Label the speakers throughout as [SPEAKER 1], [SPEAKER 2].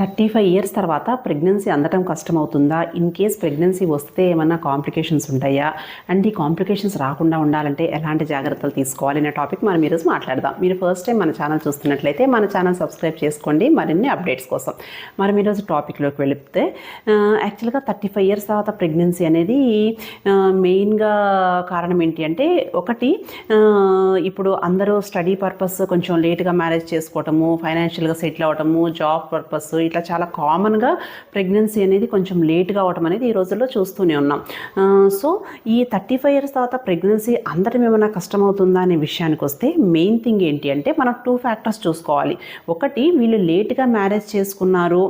[SPEAKER 1] Thirty five years తర్వాత pregnancy అందటం కష్టమవుతుందా? ఇన్ కేస్ ప్రెగ్నెన్సీ వస్తే ఏమైనా కాంప్లికేషన్స్ ఉంటాయా? అండ్ ఈ కాంప్లికేషన్స్ రాకుండా ఉండాలంటే ఎలాంటి జాగ్రత్తలు తీసుకోవాలి అనే టాపిక్ మనం ఈరోజు మాట్లాడదాం. మీరు ఫస్ట్ టైం మన ఛానల్ చూస్తున్నట్లయితే మన ఛానల్ సబ్స్క్రైబ్ చేసుకోండి. మరిన్ని అప్డేట్స్ కోసం మనం ఈరోజు టాపిక్లోకి వెళితే యాక్చువల్గా థర్టీ ఫైవ్ ఇయర్స్ తర్వాత ప్రెగ్నెన్సీ అనేది మెయిన్గా కారణం ఏంటి అంటే ఒకటి ఇప్పుడు అందరూ స్టడీ పర్పస్ కొంచెం లేట్గా మ్యారేజ్ చేసుకోవటము ఫైనాన్షియల్గా సెటిల్ అవ్వటము జాబ్ పర్పస్ ఇట్లా చాలా కామన్గా ప్రెగ్నెన్సీ అనేది కొంచెం లేట్గా అవటం అనేది ఈ రోజుల్లో చూస్తూనే ఉన్నాం. సో ఈ థర్టీ ఫైవ్ ఇయర్స్ తర్వాత ప్రెగ్నెన్సీ అందరం ఏమైనా కష్టమవుతుందా అనే విషయానికి వస్తే మెయిన్ థింగ్ ఏంటి అంటే మనం టూ ఫ్యాక్టర్స్ చూసుకోవాలి. ఒకటి వీళ్ళు లేట్గా మ్యారేజ్ చేసుకున్నారు.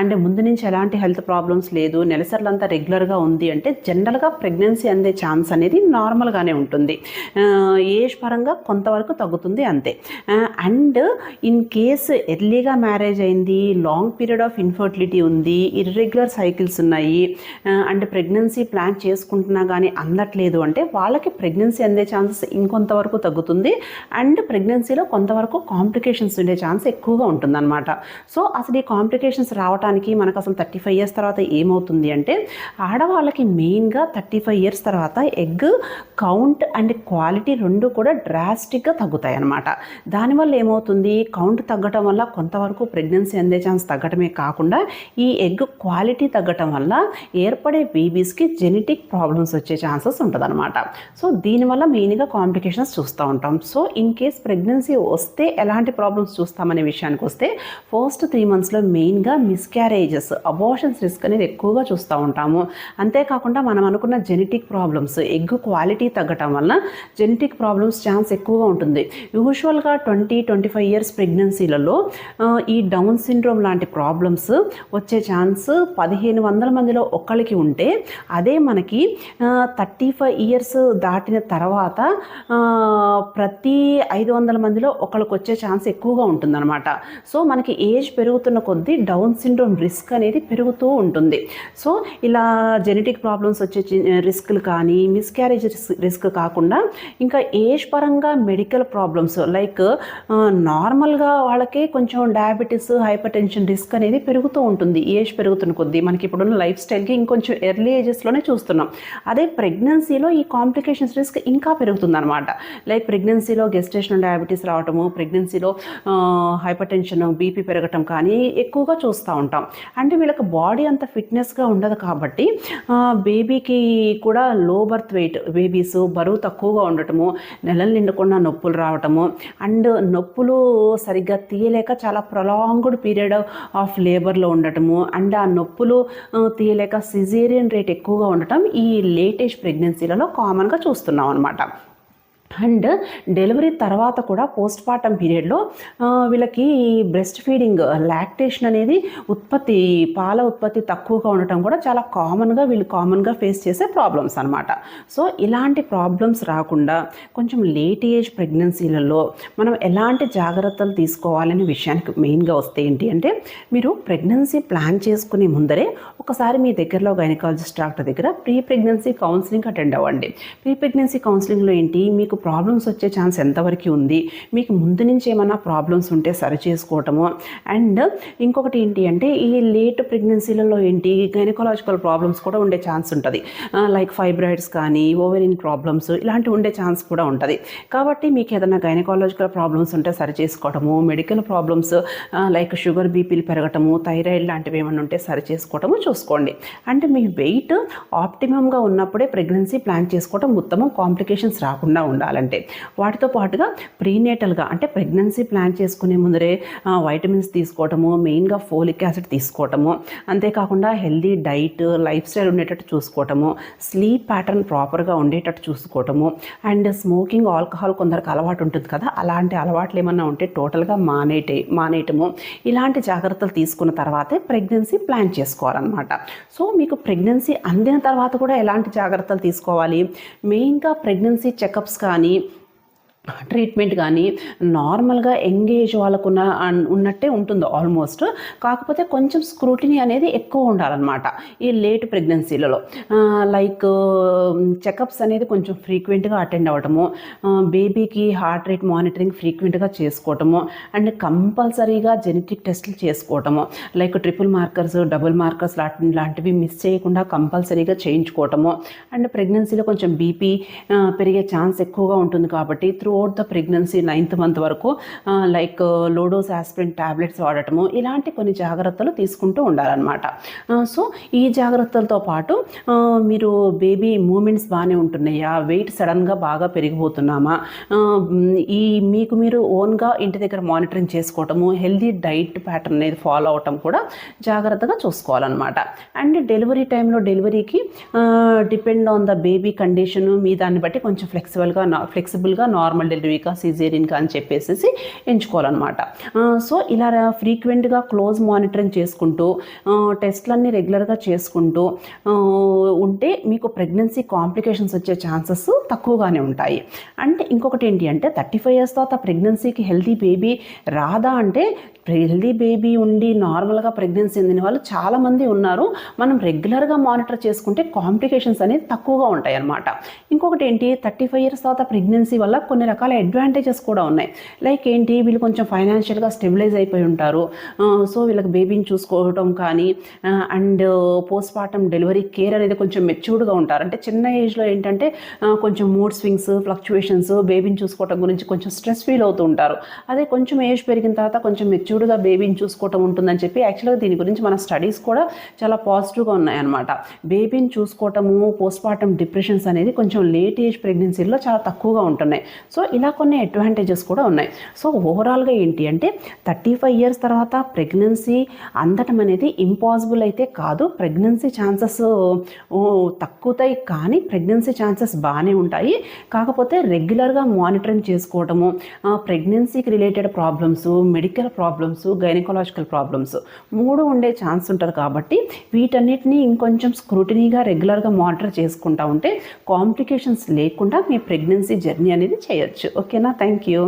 [SPEAKER 1] అంటే ముందు నుంచి ఎలాంటి హెల్త్ ప్రాబ్లమ్స్ లేదు. నెలసర్లంతా రెగ్యులర్గా ఉంది అంటే జనరల్గా ప్రెగ్నెన్సీ అందే ఛాన్స్ అనేది నార్మల్గానే ఉంటుంది. ఏజ్ పరంగా కొంతవరకు తగ్గుతుంది అంతే. అండ్ ఇన్ కేస్ ఎర్లీగా మ్యారేజ్ అయింది లాంగ్ పీరియడ్ ఆఫ్ ఇన్ఫర్టిలిటీ ఉంది ఇర్రెగ్యులర్ సైకిల్స్ ఉన్నాయి. అండ్ ప్రెగ్నెన్సీ ప్లాన్ చేసుకుంటున్నా కానీ అందట్లేదు అంటే వాళ్ళకి ప్రెగ్నెన్సీ అందే ఛాన్సెస్ ఇంకొంతవరకు తగ్గుతుంది అండ్ ప్రెగ్నెన్సీలో కొంతవరకు కాంప్లికేషన్స్ ఉండే ఛాన్స్ ఎక్కువగా ఉంటుందన్నమాట. సో అసలు ఈ కాంప్లికేషన్స్ రావడానికి మనకు అసలు థర్టీ ఫైవ్ ఇయర్స్ తర్వాత ఏమవుతుంది అంటే ఆడవాళ్ళకి మెయిన్గా థర్టీ ఫైవ్ ఇయర్స్ తర్వాత ఎగ్ కౌంట్ అండ్ క్వాలిటీ రెండు కూడా డ్రాస్టిక్గా తగ్గుతాయి అన్నమాట దానివల్ల ఏమవుతుంది? కౌంట్ తగ్గటం వల్ల కొంతవరకు ప్రెగ్నెన్సీ అందే ఛాన్స్ తగ్గటమే కాకుండా ఈ ఎగ్ క్వాలిటీ తగ్గటం వల్ల ఏర్పడే బేబీస్కి జెనెటిక్ ప్రాబ్లమ్స్ వచ్చే ఛాన్సెస్ ఉంటుందన్నమాట. సో దీనివల్ల మెయిన్గా కాంప్లికేషన్స్ చూస్తూ ఉంటాం. సో ఇన్ కేస్ ప్రెగ్నెన్సీ వస్తే ఎలాంటి ప్రాబ్లమ్స్ చూస్తామనే విషయానికి వస్తే ఫస్ట్ త్రీ మంత్స్లో మెయిన్గా మిస్క్యారేజెస్ అబోషన్స్ రిస్క్ అనేది ఎక్కువగా చూస్తూ ఉంటాము. అంతేకాకుండా మనం అనుకున్న జెనెటిక్ ప్రాబ్లమ్స్ ఎగ్ క్వాలిటీ తగ్గటం వలన జెనెటిక్ ప్రాబ్లమ్స్ ఛాన్స్ ఎక్కువగా ఉంటుంది. యూజువల్గా ట్వంటీ ట్వంటీ ఫైవ్ ఇయర్స్ ప్రెగ్నెన్సీలలో ఈ డౌన్ సిండ్రోమ్ లాంటి ప్రాబ్లమ్స్ వచ్చే ఛాన్స్ పదిహేను వందల మందిలో ఒక్కరికి ఉంటే అదే మనకి థర్టీ ఫైవ్ ఇయర్స్ దాటిన తర్వాత ప్రతి ఐదు వందల మందిలో ఒకరికి వచ్చే ఛాన్స్ ఎక్కువగా ఉంటుందన్నమాట. సో మనకి ఏజ్ పెరుగుతున్న కొద్దీ డౌన్ సిండ్రోమ్ రిస్క్ అనేది పెరుగుతూ ఉంటుంది. సో ఇలా జెనెటిక్ ప్రాబ్లమ్స్ వచ్చే రిస్క్లు కానీ మిస్క్యారేజ్ రిస్క్ కాకుండా ఇంకా ఏజ్ పరంగా మెడికల్ ప్రాబ్లమ్స్ లైక్ నార్మల్గా వాళ్ళకి కొంచెం diabetes hypertension risk risk అనేది పెరుగుతూ ఉంటుంది. ఏజ్ పెరుగుతున్న కొద్దీ మనకి ఇప్పుడున్న లైఫ్ స్టైల్కి ఇంకొంచెం ఎర్లీ ఏజెస్లోనే చూస్తున్నాం. అదే ప్రెగ్నెన్సీలో ఈ కాంప్లికేషన్స్ రిస్క్ ఇంకా పెరుగుతుందనమాట లైక్ ప్రెగ్నెన్సీలో గెస్టేషనల్ డయాబెటీస్ రావటము ప్రెగ్నెన్సీలో హైపర్ టెన్షన్ బీపీ పెరగటం కానీ ఎక్కువగా చూస్తూ ఉంటాం. అంటే వీళ్ళకి బాడీ అంత ఫిట్నెస్గా ఉండదు కాబట్టి బేబీకి కూడా లో బర్త్ వెయిట్ బేబీస్ బరువు తక్కువగా ఉండటము నెలలు నిండకుండా నొప్పులు రావటము అండ్ నొప్పులు సరిగ్గా తీయలేక చాలా ప్రొలాంగ్డ్ పీరియడ్ ఆఫ్ లేబర్లో ఉండటము అండ్ ఆ నొప్పులు తీయలేక సిజేరియన్ రేట్ ఎక్కువగా ఉండటం ఈ లేటెస్ట్ ప్రెగ్నెన్సీలలో కామన్గా చూస్తున్నాం అనమాట అండ్ డెలివరీ తర్వాత కూడా పోస్ట్ పార్టమ్ పీరియడ్లో వీళ్ళకి బ్రెస్ట్ ఫీడింగ్ లాక్టేషన్ అనేది ఉత్పత్తి పాల ఉత్పత్తి తక్కువగా ఉండటం కూడా చాలా కామన్గా వీళ్ళు కామన్గా ఫేస్ చేసే ప్రాబ్లమ్స్ అనమాట సో ఇలాంటి ప్రాబ్లమ్స్ రాకుండా కొంచెం లేట్ ఏజ్ ప్రెగ్నెన్సీలలో మనం ఎలాంటి జాగ్రత్తలు తీసుకోవాలనే విషయానికి మెయిన్గా వస్తే ఏంటి అంటే మీరు ప్రెగ్నెన్సీ ప్లాన్ చేసుకునే ముందరే ఒకసారి మీ దగ్గరలో గైనకాలజిస్ట్ డాక్టర్ దగ్గర ప్రీ ప్రెగ్నెన్సీ కౌన్సిలింగ్ అటెండ్ అవ్వండి. ప్రీ ప్రెగ్నెన్సీ కౌన్సిలింగ్లో ఏంటి? మీకు ప్రాబ్లమ్స్ వచ్చే ఛాన్స్ ఎంతవరకు ఉంది? మీకు ముందు నుంచి ఏమైనా ప్రాబ్లమ్స్ ఉంటే సరి చేసుకోవటము. అండ్ ఇంకొకటి ఏంటి అంటే ఈ లేట్ ప్రెగ్నెన్సీలలో ఏంటి? గైనకాలజికల్ ప్రాబ్లమ్స్ కూడా ఉండే ఛాన్స్ ఉంటుంది. లైక్ ఫైబ్రాయిడ్స్ కానీ ఓవెరిన్ ప్రాబ్లమ్స్ ఇలాంటివి ఉండే ఛాన్స్ కూడా ఉంటుంది. కాబట్టి మీకు ఏదైనా గైనకాలజికల్ ప్రాబ్లమ్స్ ఉంటే సరి చేసుకోవటము మెడికల్ ప్రాబ్లమ్స్ లైక్ షుగర్ బీపీలు పెరగటము థైరాయిడ్ లాంటివి ఏమైనా ఉంటే సరి చేసుకోవటము చూసుకోండి. అంటే మీ వెయిట్ ఆప్టిమమ్గా ఉన్నప్పుడే ప్రెగ్నెన్సీ ప్లాన్ చేసుకోవడం ఉత్తమం. కాంప్లికేషన్స్ రాకుండా ఉండాలి. ఉండాలంటే వాటితో పాటుగా ప్రీనేటల్గా అంటే ప్రెగ్నెన్సీ ప్లాన్ చేసుకునే ముందరే వైటమిన్స్ తీసుకోవటము మెయిన్గా ఫోలిక్ యాసిడ్ తీసుకోవటము అంతేకాకుండా హెల్దీ డైట్ లైఫ్ స్టైల్ ఉండేటట్టు చూసుకోవటము స్లీప్ ప్యాటర్న్ ప్రాపర్గా ఉండేటట్టు చూసుకోవటము అండ్ స్మోకింగ్ ఆల్కహాల్ కొందరికి అలవాటు ఉంటుంది కదా అలాంటి అలవాట్లు ఏమన్నా ఉంటే టోటల్గా మానేటే మానేయటము ఇలాంటి జాగ్రత్తలు తీసుకున్న తర్వాతే ప్రెగ్నెన్సీ ప్లాన్ చేసుకోవాలన్నమాట. సో మీకు ప్రెగ్నెన్సీ అందిన తర్వాత కూడా ఎలాంటి జాగ్రత్తలు తీసుకోవాలి? మెయిన్గా ప్రెగ్నెన్సీ చెకప్స్ కానీ ట్రీట్మెంట్ కానీ నార్మల్గా ఎంగేజ్ వాళ్ళకున్న ఉన్నట్టే ఉంటుంది ఆల్మోస్ట్. కాకపోతే కొంచెం స్క్రూటినీ అనేది ఎక్కువ ఉండాలన్నమాట ఈ లేట్ ప్రెగ్నెన్సీలలో. లైక్ చెకప్స్ అనేది కొంచెం ఫ్రీక్వెంట్గా అటెండ్ అవ్వటము బేబీకి హార్ట్ రేట్ మానిటరింగ్ ఫ్రీక్వెంట్గా చేసుకోవటము అండ్ కంపల్సరీగా జెనెటిక్ టెస్ట్లు చేసుకోవటము like triple markers double markers లాంటి లాంటివి మిస్ చేయకుండా కంపల్సరీగా చేయించుకోవటము అండ్ ప్రెగ్నెన్సీలో కొంచెం బీపీ పెరిగే ఛాన్స్ ఎక్కువగా ఉంటుంది కాబట్టి through throughout the pregnancy ninth month వరకు like low dose aspirin tablets వాడటము ఇలాంటి కొన్ని జాగ్రత్తలు తీసుకుంటూ ఉండాలన్నమాట. సో ఈ జాగ్రత్తలతో పాటు మీరు బేబీ మూమెంట్స్ బాగానే ఉంటున్నాయా? వెయిట్ సడన్గా బాగా పెరిగిపోతున్నామా? ఈ మీకు మీరు ఓన్గా ఇంటి దగ్గర మానిటరింగ్ చేసుకోవటము హెల్దీ డైట్ ప్యాటర్న్ అనేది ఫాలో అవటం కూడా జాగ్రత్తగా చూసుకోవాలన్నమాట. అండ్ డెలివరీ టైంలో డెలివరీకి depend on the baby condition మీ దాన్ని బట్టి కొంచెం ఫ్లెక్సిబుల్గా ఫ్లెక్సిబుల్గా నార్మల్ డెలివరీకా సిజేరియన్కా అని చెప్పేసి ఎంచుకోవాలన్నమాట. సో ఇలా ఫ్రీక్వెంట్గా క్లోజ్ మానిటరింగ్ చేసుకుంటూ టెస్ట్లన్నీ రెగ్యులర్గా చేసుకుంటూ ఉంటే మీకు ప్రెగ్నెన్సీ కాంప్లికేషన్స్ వచ్చే ఛాన్సెస్ తక్కువగానే ఉంటాయి. అంటే ఇంకొకటి ఏంటి అంటే థర్టీ ఫైవ్ ఇయర్స్ తర్వాత ప్రెగ్నెన్సీకి హెల్తీ బేబీ రాదా అంటే హెల్దీ బేబీ ఉండి నార్మల్గా ప్రెగ్నెన్సీ అందిన వాళ్ళు చాలామంది ఉన్నారు. మనం రెగ్యులర్గా మానిటర్ చేసుకుంటే కాంప్లికేషన్స్ అనేది తక్కువగా ఉంటాయి అన్నమాట ఇంకొకటి ఏంటి? థర్టీ ఫైవ్ ఇయర్స్ తర్వాత ప్రెగ్నెన్సీ వల్ల కొన్ని రకాల అడ్వాంటేజెస్ కూడా ఉన్నాయి. లైక్ ఏంటి? వీళ్ళు కొంచెం ఫైనాన్షియల్గా స్టెబిలైజ్ అయిపోయి ఉంటారు. సో వీళ్ళకి బేబీని చూసుకోవడం కానీ and postpartum delivery care అనేది కొంచెం మెచ్యూర్డ్గా ఉంటారు. అంటే చిన్న ఏజ్లో ఏంటంటే కొంచెం మూడ్ స్వింగ్స్ ఫ్లక్చువేషన్స్ బేబీని చూసుకోవడం గురించి కొంచెం స్ట్రెస్ ఫీల్ అవుతూ ఉంటారు. అదే కొంచెం ఏజ్ పెరిగిన తర్వాత కొంచెం మెచ్యూర్డ్గా బేబీని చూసుకోవటం ఉంటుందని చెప్పి యాక్చువల్గా దీని గురించి మన స్టడీస్ కూడా చాలా పాజిటివ్గా ఉన్నాయన్నమాట. బేబీని చూసుకోవటము పోస్ట్ డిప్రెషన్స్ అనేది కొంచెం లేట్ ఏజ్ ప్రెగ్నెన్సీలో చాలా తక్కువగా ఉంటున్నాయి. సో ఇలా కొన్ని అడ్వాంటేజెస్ కూడా ఉన్నాయి. సో ఓవరాల్గా ఏంటి అంటే థర్టీ ఫైవ్ ఇయర్స్ తర్వాత ప్రెగ్నెన్సీ అందటం అనేది ఇంపాసిబుల్ అయితే కాదు. ప్రెగ్నెన్సీ ఛాన్సెస్ తక్కువతాయి కానీ ప్రెగ్నెన్సీ ఛాన్సెస్ బాగానే ఉంటాయి. కాకపోతే రెగ్యులర్గా మానిటరింగ్ చేసుకోవటము ప్రెగ్నెన్సీకి related problems medical problems problems gynaecological problems మూడు ఉండే ఛాన్స్ ఉంటారు కాబట్టి వీటన్నిటిని ఇంకొంచెం స్క్రూటినీగా రెగ్యులర్గా మానిటర్ చేసుకుంటా ఉంటే కాంప్లికేషన్స్ లేకుండా మీ ప్రెగ్నెన్సీ జర్నీ అనేది చేయొచ్చు. ఓకేనా థ్యాంక్ యూ